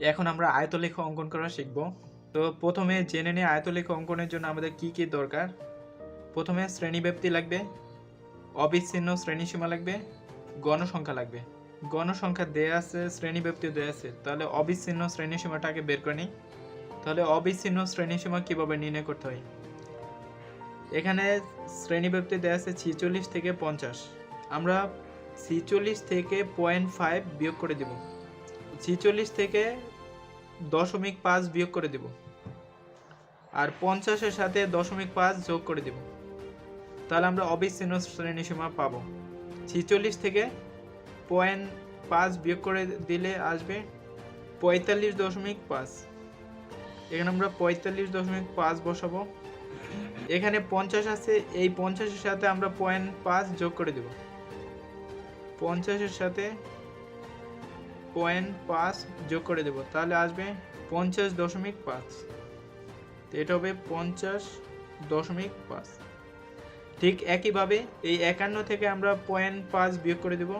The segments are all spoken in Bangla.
এখন আমরা আয়তলেখ অঙ্কন করা শিখব। তো প্রথমে জেনে নিই আয়তলেখ অঙ্কনের জন্য আমাদের কি কি দরকার। প্রথমে শ্রেণীব্যাপ্তি লাগবে, অবিচ্ছিন্ন শ্রেণীসীমা লাগবে, গণসংখ্যা লাগবে। গণসংখ্যা দেয়া আছে, শ্রেণীব্যাপ্তি দেয়া আছে। তাহলে অবিচ্ছিন্ন শ্রেণীসীমাটাকে বের করে নিই। তাহলে অবিচ্ছিন্ন শ্রেণীসীমা কীভাবে নির্ণয় করতে হয়? এখানে শ্রেণীব্যাপ্তি দেয়া আছে ছিচল্লিশ থেকে পঞ্চাশ। আমরা ছিচল্লিশ থেকে পয়েন্ট ফাইভ বিয়োগ করে দেব। ছিচল্লিশ থেকে দশমিক পাঁচ বিয়োগ করে দেব। আর পঞ্চাশের সাথে দশমিক পাঁচ যোগ করে দেব। তাহলে আমরা অবিচ্ছিন্ন শ্রেণীসীমা পাবো। ছিচল্লিশ থেকে পয়েন্ট পাঁচ বিয়োগ করে দিলে আসবে পঁয়তাল্লিশ দশমিক পাঁচ। এখানে আমরা পঁয়তাল্লিশ দশমিক পাঁচ বসাবো। এখানে পঞ্চাশ আছে, এই পঞ্চাশের সাথে আমরা পয়েন্ট পাঁচ যোগ করে দেব। পঞ্চাশের সাথে পয়েন্ট পাঁচ যোগ করে দেব, তাহলে আসবে পঞ্চাশ দশমিক পাঁচ। এটা হবে পঞ্চাশ দশমিক পাঁচ। ঠিক একইভাবে এই একান্ন থেকে আমরা পয়েন্ট পাঁচ বিয়োগ করে দেব।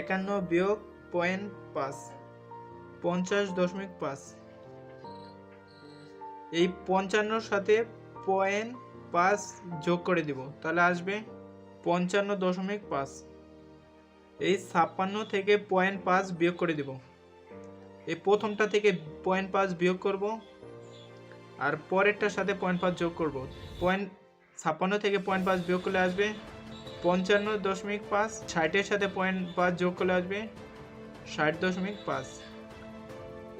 একান্ন বিয়োগ পয়েন্ট পাঁচ, পঞ্চাশ দশমিক পাঁচ। এই পঞ্চান্নর সাথে পয়েন্ট পাঁচ যোগ করে দিব, তাহলে আসবে পঞ্চান্ন দশমিক পাঁচ। এই ছাপ্পান্ন থেকে পয়েন্ট পাঁচ বিয়োগ করে দিব। এই প্রথমটা থেকে পয়েন্ট পাঁচ বিয়োগ করব আর পরেরটার সাথে পয়েন্ট পাঁচ যোগ করব। পয়েন্ট ছাপ্পান্ন থেকে পয়েন্ট পাঁচ বিয়োগ করলে আসবে পঞ্চান্ন দশমিক পাঁচ, ষাটের সাথে পয়েন্ট পাঁচ যোগ করলে আসবে ষাট দশমিক পাঁচ।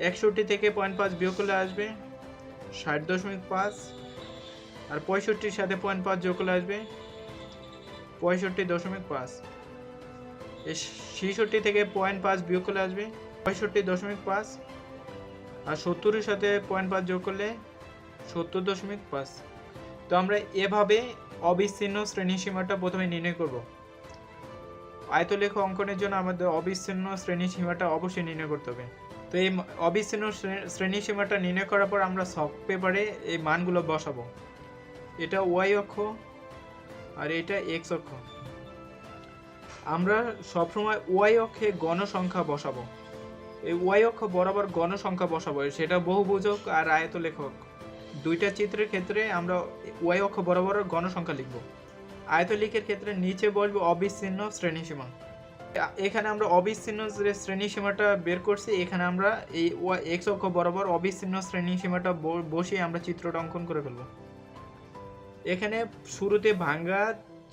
একষট্টি থেকে পয়েন্ট পাঁচ বিয়োগ করলে আসবে ষাট দশমিক পাঁচ আর পঁয়ষট্টির সাথে পয়েন্ট পাঁচ যোগ করলে আসবে পঁয়ষট্টি দশমিক পাঁচ। ছেষট্টি থেকে পয়েন্ট পাঁচ বিয়োগ করলে আসবে পঁয়ষট্টি দশমিক পাঁচ, আর সত্তরের সাথে পয়েন্ট পাঁচ যোগ করলে সত্তর দশমিক পাঁচ। তো আমরা এভাবে অবিচ্ছিন্ন শ্রেণীসীমাটা প্রথমে নির্ণয় করব। আয়তলেখ অঙ্কনের জন্য আমাদের অবিচ্ছিন্ন শ্রেণীসীমাটা অবশ্যই নির্ণয় করতে হবে। তো এই অবিচ্ছিন্ন শ্রে- শ্রেণীসীমাটা নির্ণয় করার পর আমরা সব পেপারে এই মানগুলো বসাবো। এটা ওয়াই অক্ষ, আর এটা এক্স অক্ষ। আমরা সবসময় ওয়াই অক্ষে গণসংখ্যা বসাবো। এই ওয়াই অক্ষ বরাবর গণসংখ্যা বসাবো। সেটা বহুভুজক আর আয়ত লেখক। দুইটা চিত্রের ক্ষেত্রে আমরা ওয়াই অক্ষ বরাবর গণসংখ্যা লিখব। আয়তলিখের ক্ষেত্রে নিচে বসবে অবিচ্ছিন্ন শ্রেণীসীমা। এখানে আমরা অবিচ্ছিন্ন যে শ্রেণীসীমাটা বের করছি, এখানে আমরা এই এক্স অক্ষ বরাবর অবিচ্ছিন্ন শ্রেণীসীমাটা বসিয়ে আমরা চিত্রটা অঙ্কন করে ফেলব। এখানে শুরুতে ভাঙ্গা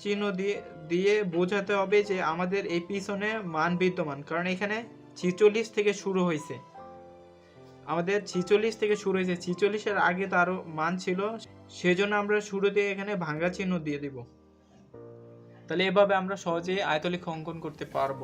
চিহ্ন দিয়ে দিয়ে বোঝাতে হবে যে আমাদের এই পিছনে মান বিদ্যমান। কারণ এখানে ছিচল্লিশ থেকে শুরু হয়েছে। আমাদের ছিচল্লিশ থেকে শুরু হয়েছে। ছিচল্লিশের আগে তো আরও মান ছিল। সেজন্য আমরা শুরু দিয়ে এখানে ভাঙ্গা চিহ্ন দিয়ে দিব। তাহলে এভাবে আমরা সহজেই আয়তলিক অঙ্কন করতে পারব।